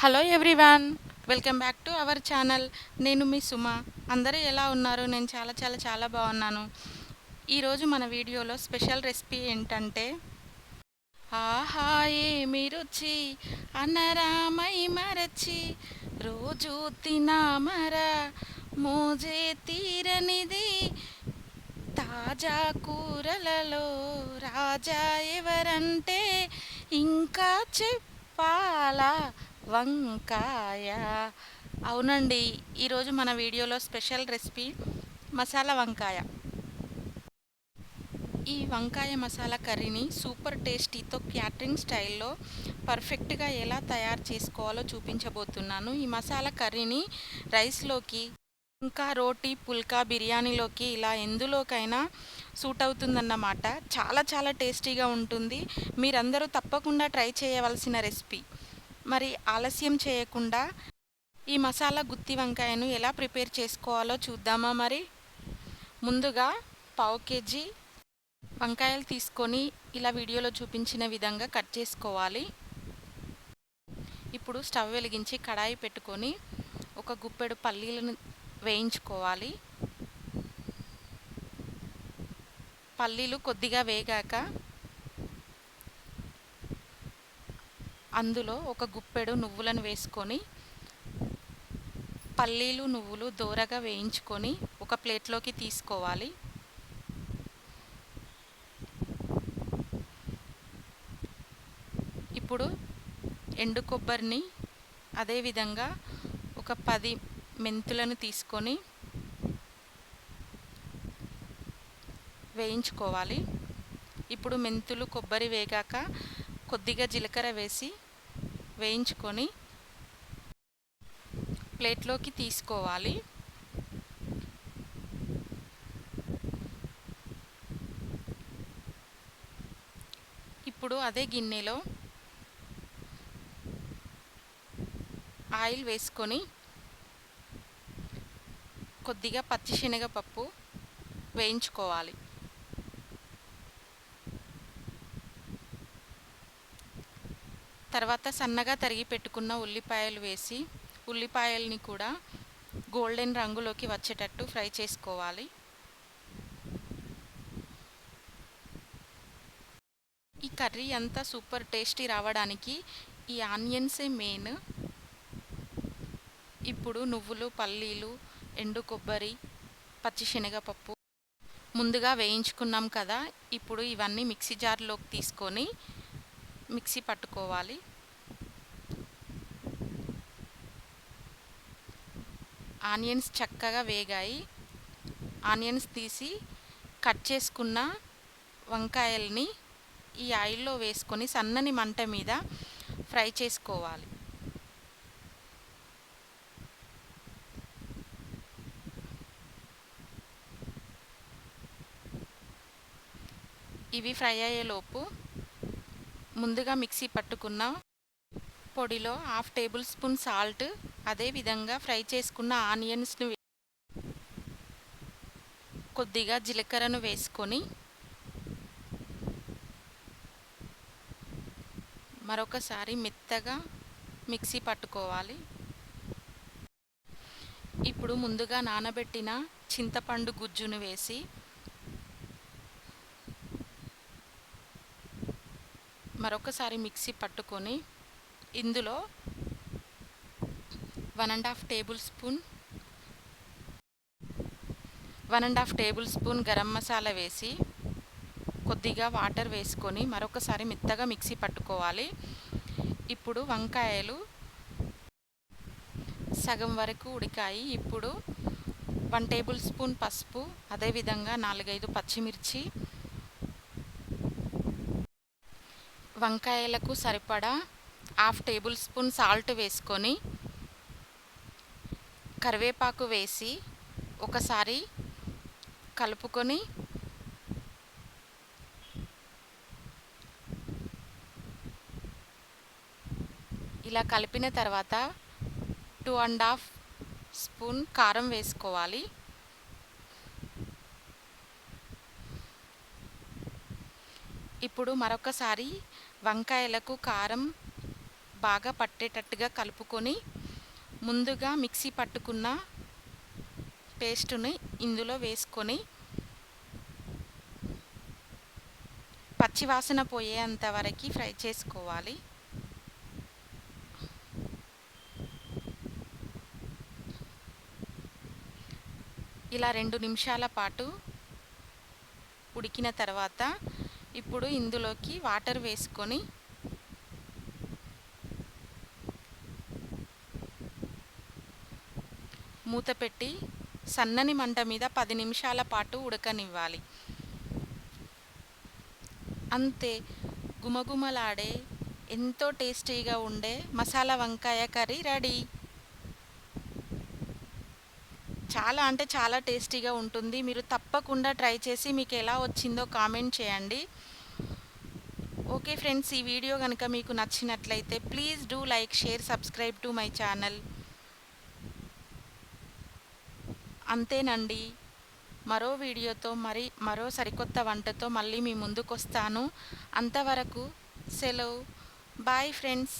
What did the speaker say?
Hello everyone welcome back to our channel. నేను మీ సుమ. అందరూ ఎలా ఉన్నారు? నేను చాలా చాలా చాలా బాగున్నాను. ఈరోజు మన వీడియోలో స్పెషల్ రెసిపీ ఏంటంటే ఆహా ఏమి రుచి? అనరామై మరచి రోజు తినామరా? మోజే తీరనిది తాజా కూరలలో రాజా ఎవరంటే ఇంకా చెప్పాలా? వంకాయ. అవునండి ఈరోజు మన వీడియోలో స్పెషల్ రెసిపీ మసాలా వంకాయ. ఈ వంకాయ మసాలా కర్రీని సూపర్ టేస్టీతో క్యాటరింగ్ స్టైల్లో పర్ఫెక్ట్గా ఎలా తయారు చేసుకోవాలో చూపించబోతున్నాను. ఈ మసాలా కర్రీని రైస్లోకి ఇంకా రోటీ పుల్కా బిర్యానీలోకి ఇలా ఎందులోకైనా సూట్ అవుతుందన్నమాట. చాలా చాలా టేస్టీగా ఉంటుంది. మీరందరూ తప్పకుండా ట్రై చేయవలసిన రెసిపీ. మరి ఆలస్యం చేయకుండా ఈ మసాలా గుత్తి వంకాయను ఎలా ప్రిపేర్ చేసుకోవాలో చూద్దామా మరి? ముందుగా పావు కేజీ వంకాయలు తీసుకొని ఇలా వీడియోలో చూపించిన విధంగా కట్ చేసుకోవాలి. ఇప్పుడు స్టవ్ వెలిగించి కడాయి పెట్టుకొని ఒక గుప్పెడు పల్లీలను వేయించుకోవాలి. పల్లీలు కొద్దిగా వేగాక అందులో ఒక గుప్పెడు నువ్వులను వేసుకొని పల్లీలు నువ్వులు దోరగా వేయించుకొని ఒక ప్లేట్లోకి తీసుకోవాలి. ఇప్పుడు ఎండు కొబ్బరిని అదేవిధంగా ఒక పది మెంతులను తీసుకొని వేయించుకోవాలి. ఇప్పుడు మెంతులు కొబ్బరి వేగాక కొద్దిగా జీలకర్ర వేసి వేయించుకొని ప్లేట్లోకి తీసుకోవాలి. ఇప్పుడు అదే గిన్నెలో ఆయిల్ వేసుకొని కొద్దిగా పచ్చిశనగపప్పు వేయించుకోవాలి. తర్వాత సన్నగా తరిగి పెట్టుకున్న ఉల్లిపాయలు వేసి ఉల్లిపాయల్ని కూడా గోల్డెన్ రంగులోకి వచ్చేటట్టు ఫ్రై చేసుకోవాలి. ఈ కర్రీ అంతా సూపర్ టేస్టీ రావడానికి ఈ ఆనియన్సే మెయిన్. ఇప్పుడు నువ్వులు పల్లీలు ఎండు కొబ్బరి పచ్చిశనగపప్పు ముందుగా వేయించుకున్నాం కదా ఇప్పుడు ఇవన్నీ మిక్సీ జార్లోకి తీసుకొని మిక్సీ పట్టుకోవాలి. ఆనియన్స్ చక్కగా వేగాయి. ఆనియన్స్ తీసి కట్ చేసుకున్న వంకాయల్ని ఈ ఆయిల్లో వేసుకొని సన్నని మంట మీద ఫ్రై చేసుకోవాలి. ఇవి ఫ్రై అయ్యేలోపు ముందుగా మిక్సీ పట్టుకున్న పొడిలో హాఫ్ టేబుల్ స్పూన్ సాల్ట్ అదేవిధంగా ఫ్రై చేసుకున్న ఆనియన్స్ను కొద్దిగా జీలకర్రను వేసుకొని మరొకసారి మెత్తగా మిక్సీ పట్టుకోవాలి. ఇప్పుడు ముందుగా నానబెట్టిన చింతపండు గుజ్జును వేసి మరొకసారి మిక్సీ పట్టుకొని ఇందులో one and half tablespoon one and half tablespoon garam masala వేసి కొద్దిగా వాటర్ వేసుకొని మరొకసారి మెత్తగా మిక్సీ పట్టుకోవాలి. ఇప్పుడు వంకాయలు సగం వరకు ఉడికాయి. ఇప్పుడు వన్ టేబుల్ స్పూన్ పసుపు అదేవిధంగా నాలుగైదు పచ్చిమిర్చి వంకాయలకు సరిపడా హాఫ్ టేబుల్ స్పూన్ సాల్ట్ వేసుకొని కరివేపాకు వేసి ఒకసారి కలుపుకొని ఇలా కలిపిన తర్వాత టూ అండ్ హాఫ్ స్పూన్ కారం వేసుకోవాలి. ఇప్పుడు మరొకసారి వంకాయలకు కారం బాగా పట్టేటట్టుగా కలుపుకొని ముందుగా మిక్సీ పట్టుకున్న పేస్టుని ఇందులో వేసుకొని పచ్చివాసన పోయేంత వరకు ఫ్రై చేసుకోవాలి. ఇలా రెండు నిమిషాల పాటు ఉడికిన తర్వాత ఇప్పుడు ఇందులోకి వాటర్ వేసుకొని మూత పెట్టి సన్నని మంట మీద పది నిమిషాల పాటు ఉడకనివ్వాలి. అంతే గుమగుమలాడే ఎంతో టేస్టీగా ఉండే మసాలా వంకాయ కర్రీ రెడీ. చాలా అంటే చాలా టేస్టీగా ఉంటుంది. మీరు తప్పకుండా ట్రై చేసి మీకు ఎలా వచ్చిందో కామెంట్ చేయండి. ఓకే ఫ్రెండ్స్ ఈ వీడియో కనుక మీకు నచ్చినట్లయితే please do like share subscribe to my channel. అంతేనండి. మరో వీడియోతో మరి మరో సరికొత్త వంటతో మళ్ళీ మీ ముందుకు వస్తాను అంతవరకు సెలవు. Bye friends.